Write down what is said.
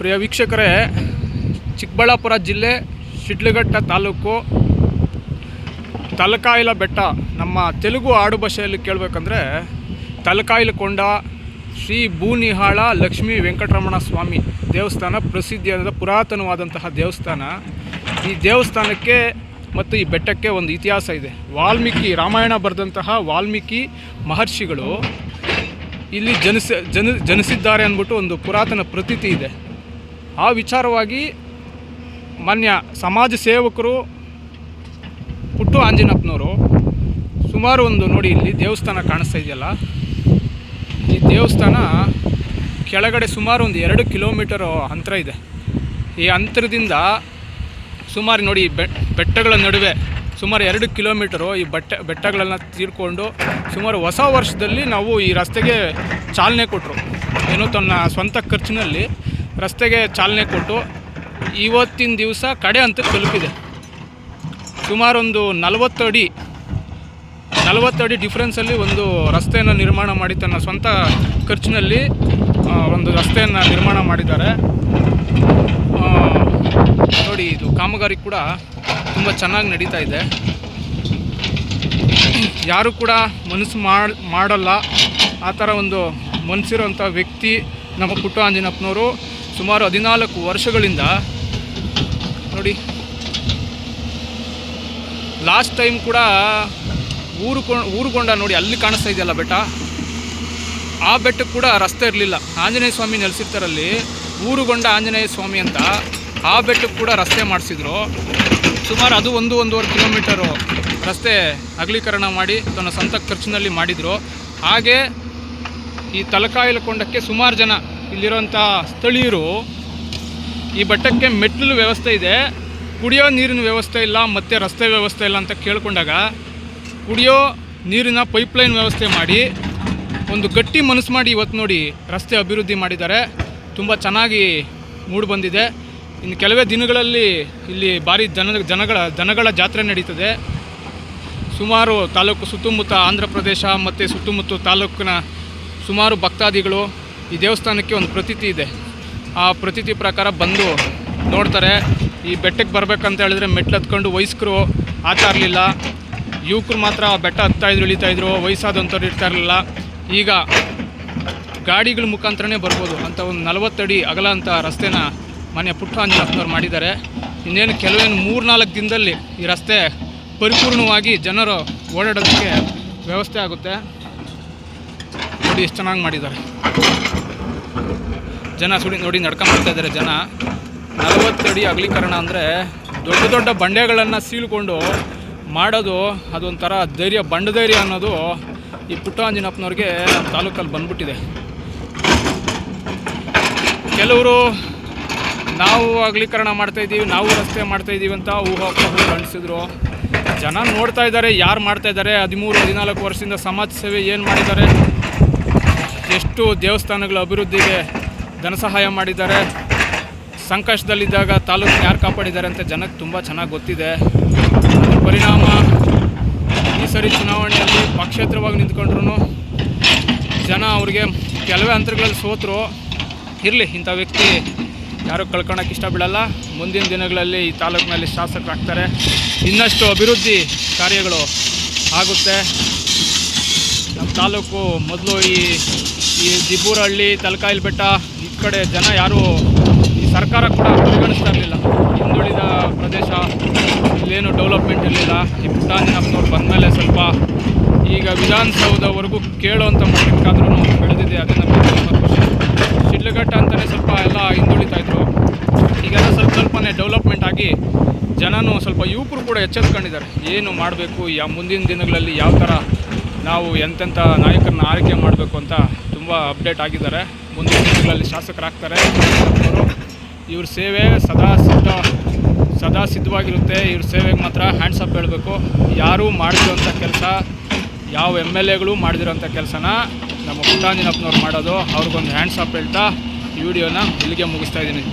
ಪ್ರಿಯ ವೀಕ್ಷಕರೇ, ಚಿಕ್ಕಬಳ್ಳಾಪುರ ಜಿಲ್ಲೆ ಶಿಡ್ಲಘಟ್ಟ ತಾಲೂಕು ತಲಕಾಯಿಲ ಬೆಟ್ಟ. ನಮ್ಮ ತೆಲುಗು ಆಡು ಭಾಷೆಯಲ್ಲಿ ಕೇಳಬೇಕಂದ್ರೆ ತಲಕಾಯಿಲ ಕೊಂಡ ಶ್ರೀ ಭೂನಿಹಾಳ ಲಕ್ಷ್ಮೀ ವೆಂಕಟರಮಣ ಸ್ವಾಮಿ ದೇವಸ್ಥಾನ ಪ್ರಸಿದ್ಧಿಯಾದ ಪುರಾತನವಾದಂತಹ ದೇವಸ್ಥಾನ. ಈ ದೇವಸ್ಥಾನಕ್ಕೆ ಮತ್ತು ಈ ಬೆಟ್ಟಕ್ಕೆ ಒಂದು ಇತಿಹಾಸ ಇದೆ. ವಾಲ್ಮೀಕಿ ರಾಮಾಯಣ ಬರೆದಂತಹ ವಾಲ್ಮೀಕಿ ಮಹರ್ಷಿಗಳು ಇಲ್ಲಿ ಜನಿಸ ಜನ ಜನಿಸಿದ್ದಾರೆ ಅಂದ್ಬಿಟ್ಟು ಒಂದು ಪುರಾತನ ಪ್ರತೀತಿ ಇದೆ. ಆ ವಿಚಾರವಾಗಿ ಮಾನ್ಯ ಸಮಾಜ ಸೇವಕರು ಪುಟ್ಟು ಆಂಜನಪ್ಪನವರು ಸುಮಾರು ಒಂದು ನೋಡಿ ಇಲ್ಲಿ ದೇವಸ್ಥಾನ ಕಾಣಿಸ್ತಾ ಇದೆಯಲ್ಲ? ಈ ದೇವಸ್ಥಾನ ಕೆಳಗಡೆ ಸುಮಾರು ಒಂದು ಎರಡು ಕಿಲೋಮೀಟರ್ ಅಂತರ ಇದೆ. ಈ ಅಂತರದಿಂದ ಸುಮಾರು ನೋಡಿ ಬೆಟ್ಟಗಳ ನಡುವೆ ಸುಮಾರು ಎರಡು ಕಿಲೋಮೀಟರು ಈ ಬೆಟ್ಟ, ಬೆಟ್ಟಗಳನ್ನು ತೀರ್ಕೊಂಡು ಸುಮಾರು ಹೊಸ ವರ್ಷದಲ್ಲಿ ನಾವು ಈ ರಸ್ತೆಗೆ ಚಾಲನೆ ಕೊಟ್ಟರು ಏನೋ ತನ್ನ ಸ್ವಂತ ಖರ್ಚಿನಲ್ಲಿ ರಸ್ತೆಗೆ ಚಾಲನೆ ಕೊಟ್ಟು ಇವತ್ತಿನ ದಿವಸ ಕಡೆ ಅಂತ ತಲುಪಿದೆ. ಸುಮಾರೊಂದು ನಲವತ್ತು ಅಡಿ ನಲವತ್ತು ಅಡಿ ಡಿಫ್ರೆನ್ಸಲ್ಲಿ ಒಂದು ರಸ್ತೆಯನ್ನು ನಿರ್ಮಾಣ ಮಾಡಿ ತನ್ನ ಸ್ವಂತ ಖರ್ಚಿನಲ್ಲಿ ಒಂದು ರಸ್ತೆಯನ್ನು ನಿರ್ಮಾಣ ಮಾಡಿದ್ದಾರೆ. ನೋಡಿ, ಇದು ಕಾಮಗಾರಿ ಕೂಡ ತುಂಬ ಚೆನ್ನಾಗಿ ನಡೀತಾ ಇದೆ. ಯಾರು ಕೂಡ ಮನಸ್ಸು ಮಾಡ್, ಮಾಡಲ್ಲ. ಆ ಥರ ಒಂದು ಮನಸ್ಸಿರೋಂಥ ವ್ಯಕ್ತಿ ನಮ್ಮ ಪುಟ್ಟ ಆಂಜನಪ್ಪನವರು ಸುಮಾರು ಹದಿನಾಲ್ಕು ವರ್ಷಗಳಿಂದ ನೋಡಿ. ಲಾಸ್ಟ್ ಟೈಮ್ ಕೂಡ ಊರು ಊರುಗೊಂಡ ನೋಡಿ ಅಲ್ಲಿ ಕಾಣಿಸ್ತಾ ಇದೆಯಲ್ಲ ಬೆಟ್ಟ? ಆ ಬೆಟ್ಟಕ್ಕೆ ಕೂಡ ರಸ್ತೆ ಇರಲಿಲ್ಲ. ಆಂಜನೇಯ ಸ್ವಾಮಿ ನೆಲೆಸಿರ್ತಾರಲ್ಲಿ ಊರುಗೊಂಡ ಆಂಜನೇಯ ಸ್ವಾಮಿ ಅಂತ ಆ ಬೆಟ್ಟಕ್ಕೆ ಕೂಡ ರಸ್ತೆ ಮಾಡಿಸಿದ್ರು. ಸುಮಾರು ಅದು ಒಂದು, ಒಂದೂವರೆ ಕಿಲೋಮೀಟರು ರಸ್ತೆ ಅಗಲೀಕರಣ ಮಾಡಿ ತನ್ನ ಸ್ವಂತ ಖರ್ಚಿನಲ್ಲಿ ಮಾಡಿದರು. ಹಾಗೆ ಈ ತಲಕಾಯಿಲಕೊಂಡಕ್ಕೆ ಸುಮಾರು ಜನ ಇಲ್ಲಿರೋಂಥ ಸ್ಥಳೀಯರು ಈ ಬೆಟ್ಟಕ್ಕೆ ಮೆಟ್ಟಿಲು ವ್ಯವಸ್ಥೆ ಇದೆ. ಕುಡಿಯೋ ನೀರಿನ ವ್ಯವಸ್ಥೆ ಇಲ್ಲ, ಮತ್ತು ರಸ್ತೆ ವ್ಯವಸ್ಥೆ ಇಲ್ಲ ಅಂತ ಕೇಳಿಕೊಂಡಾಗ ಕುಡಿಯೋ ನೀರಿನ ಪೈಪ್ಲೈನ್ ವ್ಯವಸ್ಥೆ ಮಾಡಿ, ಒಂದು ಗಟ್ಟಿ ಮನಸ್ಸು ಮಾಡಿ ಇವತ್ತು ನೋಡಿ ರಸ್ತೆ ಅಭಿವೃದ್ಧಿ ಮಾಡಿದ್ದಾರೆ. ತುಂಬ ಚೆನ್ನಾಗಿ ಮೂಡಿ ಬಂದಿದೆ. ಇನ್ನು ಕೆಲವೇ ದಿನಗಳಲ್ಲಿ ಇಲ್ಲಿ ಭಾರಿ ಜನ, ಜನಗಳ ಜನಗಳ ಜಾತ್ರೆ ನಡೀತದೆ. ಸುಮಾರು ತಾಲೂಕು ಸುತ್ತಮುತ್ತ ಆಂಧ್ರ ಪ್ರದೇಶ, ಮತ್ತು ಸುತ್ತಮುತ್ತ ತಾಲೂಕಿನ ಸುಮಾರು ಭಕ್ತಾದಿಗಳು ಈ ದೇವಸ್ಥಾನಕ್ಕೆ ಒಂದು ಪ್ರತೀತಿ ಇದೆ. ಆ ಪ್ರತೀತಿ ಪ್ರಕಾರ ಬಂದು ನೋಡ್ತಾರೆ, ಈ ಬೆಟ್ಟಕ್ಕೆ ಬರಬೇಕಂತ ಹೇಳಿದ್ರೆ ಮೆಟ್ಲು ಹತ್ಕೊಂಡು ವಯಸ್ಕರು ಆತ ಇರಲಿಲ್ಲ ಯುವಕರು ಮಾತ್ರ ಬೆಟ್ಟ ಹತ್ತಾಯಿದ್ರು ಇಳಿತಾಯಿದ್ರು ವಯಸ್ಸಾದಂಥವ್ರು ಇರ್ತಾ ಇರಲಿಲ್ಲ. ಈಗ ಗಾಡಿಗಳ ಮುಖಾಂತರನೇ ಬರ್ಬೋದು. ಅಂತ ಒಂದು ನಲವತ್ತಡಿ ಅಗಲ ಅಂತ ರಸ್ತೆನ ಮನೆ ಪುಟ್ಟ ಅಂಜನಪ್ಪನವ್ರು ಮಾಡಿದ್ದಾರೆ. ಇನ್ನೇನು ಕೆಲವೇನು ಮೂರ್ನಾಲ್ಕು ದಿನದಲ್ಲಿ ಈ ರಸ್ತೆ ಪರಿಪೂರ್ಣವಾಗಿ ಜನರು ಓಡಾಡೋದಕ್ಕೆ ವ್ಯವಸ್ಥೆ ಆಗುತ್ತೆ. ನೋಡಿ, ಎಷ್ಟು ಚೆನ್ನಾಗಿ ಮಾಡಿದ್ದಾರೆ. ಜನ ಸುಡಿ ನೋಡಿ ನಡ್ಕೊಂಬರ್ತಾ ಇದ್ದಾರೆ ಜನ. ನಲವತ್ತಡಿ ಅಗಲೀಕರಣ ಅಂದರೆ ದೊಡ್ಡ ದೊಡ್ಡ ಬಂಡೆಗಳನ್ನು ಸೀಳ್ಕೊಂಡು ಮಾಡೋದು ಅದೊಂಥರ ಧೈರ್ಯ, ಬಂಡ ಧೈರ್ಯ ಅನ್ನೋದು ಈ ಪುಟ್ಟಾಂಜನಪ್ಪನವ್ರಿಗೆ ನಮ್ಮ ತಾಲೂಕಲ್ಲಿ ಬಂದ್ಬಿಟ್ಟಿದೆ. ಕೆಲವರು ನಾವು ಅಗಲೀಕರಣ ಮಾಡ್ತಾ ಇದ್ದೀವಿ, ನಾವು ರಸ್ತೆ ಮಾಡ್ತಾ ಇದ್ದೀವಿ ಅಂತ ಊಹಾಪೋಹ ಅಂಟಿಸಿದ್ರು ಜನ ನೋಡ್ತಾ ಇದ್ದಾರೆ, ಯಾರು ಮಾಡ್ತಾ ಇದ್ದಾರೆ, ಹದಿಮೂರು, ಹದಿನಾಲ್ಕು ವರ್ಷದಿಂದ ಸಮಾಜ ಸೇವೆ ಏನು ಮಾಡಿದ್ದಾರೆ? ಎಷ್ಟು ದೇವಸ್ಥಾನಗಳ ಅಭಿವೃದ್ಧಿಗೆ ಧನ ಸಹಾಯ ಮಾಡಿದ್ದಾರೆ. ಸಂಕಷ್ಟದಲ್ಲಿದ್ದಾಗ ತಾಲೂಕಿನ ಯಾರು ಕಾಪಾಡಿದ್ದಾರೆ ಅಂತ ಜನಕ್ಕೆ ತುಂಬ ಚೆನ್ನಾಗಿ ಗೊತ್ತಿದೆ. ಅದರ ಪರಿಣಾಮ ಈ ಸರಿ ಚುನಾವಣೆಯಲ್ಲಿ ಪಕ್ಷೇತರವಾಗಿ ನಿಂತ್ಕೊಂಡ್ರು ಜನ ಅವ್ರಿಗೆ ಕೆಲವೇ ಅಂತರಗಳಲ್ಲಿ ಸೋತರು. ಇರಲಿ, ಇಂಥ ವ್ಯಕ್ತಿ ಯಾರು ಕಳ್ಕೊಳಕ್ಕೆ ಇಷ್ಟ ಬಿಡಲ್ಲ. ಮುಂದಿನ ದಿನಗಳಲ್ಲಿ ಈ ತಾಲೂಕಿನಲ್ಲಿ ಶಾಸಕರಾಗ್ತಾರೆ. ಇನ್ನಷ್ಟು ಅಭಿವೃದ್ಧಿ ಕಾರ್ಯಗಳು ಆಗುತ್ತೆ. ನಮ್ಮ ತಾಲೂಕು ಮೊದಲು ಈ ಈ ದಿಬ್ಬೂರಹಳ್ಳಿ, ತಲಕಾಯಿಲ್ ಬೆಟ್ಟ, ಈ ಕಡೆ ಜನ ಯಾರು ಈ ಸರ್ಕಾರ ಕೂಡ ಪರಿಗಣಿಸ್ತಾ ಇರಲಿಲ್ಲ. ಹಿಂದುಳಿದ ಪ್ರದೇಶ ಇಲ್ಲೇನು ಡೆವಲಪ್ಮೆಂಟ್ ಇರಲಿಲ್ಲ. ಈ ಪುಟ್ಟಾಂಜನಪ್ಪನವ್ರು ಬಂದಮೇಲೆ ಸ್ವಲ್ಪ ಈಗ ವಿಧಾನಸೌಧವರೆಗೂ ಕೇಳುವಂಥ ಮಟ್ಟಕ್ಕಾದ್ರೂ ಬೆಳೆದಿದೆ. ಅದನ್ನು ಶಿಡ್ಲಘಟ್ಟ ಅಂತಲೇ ಸ್ವಲ್ಪ ಎಲ್ಲ ಹಿಂದುಳಿತಾ ಇದ್ರು. ಈಗೆಲ್ಲ ಸ್ವಲ್ಪ ಸ್ವಲ್ಪನೇ ಡೆವಲಪ್ಮೆಂಟ್ ಆಗಿ ಜನನೂ ಸ್ವಲ್ಪ ಯುವಕರು ಕೂಡ ಎಚ್ಚೆತ್ಕೊಂಡಿದ್ದಾರೆ. ಏನು ಮಾಡಬೇಕು? ಯಾ ಮುಂದಿನ ದಿನಗಳಲ್ಲಿ ಯಾವ ಥರ ನಾವು ಎಂತೆಂಥ ನಾಯಕರನ್ನ ಆಯ್ಕೆ ಮಾಡಬೇಕು ಅಂತ ತುಂಬ ಅಪ್ಡೇಟ್ ಆಗಿದ್ದಾರೆ. ಮುಂದಿನ ದಿನಗಳಲ್ಲಿ ಶಾಸಕರಾಗ್ತಾರೆ. ಇವ್ರ ಸೇವೆ ಸದಾ ಸಿದ್ಧ, ಸದಾ ಸಿದ್ಧವಾಗಿರುತ್ತೆ. ಇವ್ರ ಸೇವೆಗೆ ಮಾತ್ರ ಹ್ಯಾಂಡ್ಸ್ ಅಪ್ ಹೇಳಬೇಕು. ಯಾರೂ ಮಾಡಿರೋಂಥ ಕೆಲಸ, ಯಾವ ಎಂ ಎಲ್ ಎಗಳು ಮಾಡಿದಿರೋಂಥ ಕೆಲಸನ ನಮ್ಮ ಪುಟ್ಟಾಂಜನಪ್ಪನವ್ರು ಮಾಡೋದು. ಅವ್ರಿಗೊಂದು ಹ್ಯಾಂಡ್ಸ್ ಅಪ್ ಹೇಳ್ತಾ ಈ ವಿಡಿಯೋನ ಇಲ್ಲಿಗೆ ಮುಗಿಸ್ತಾ ಇದ್ದೀನಿ.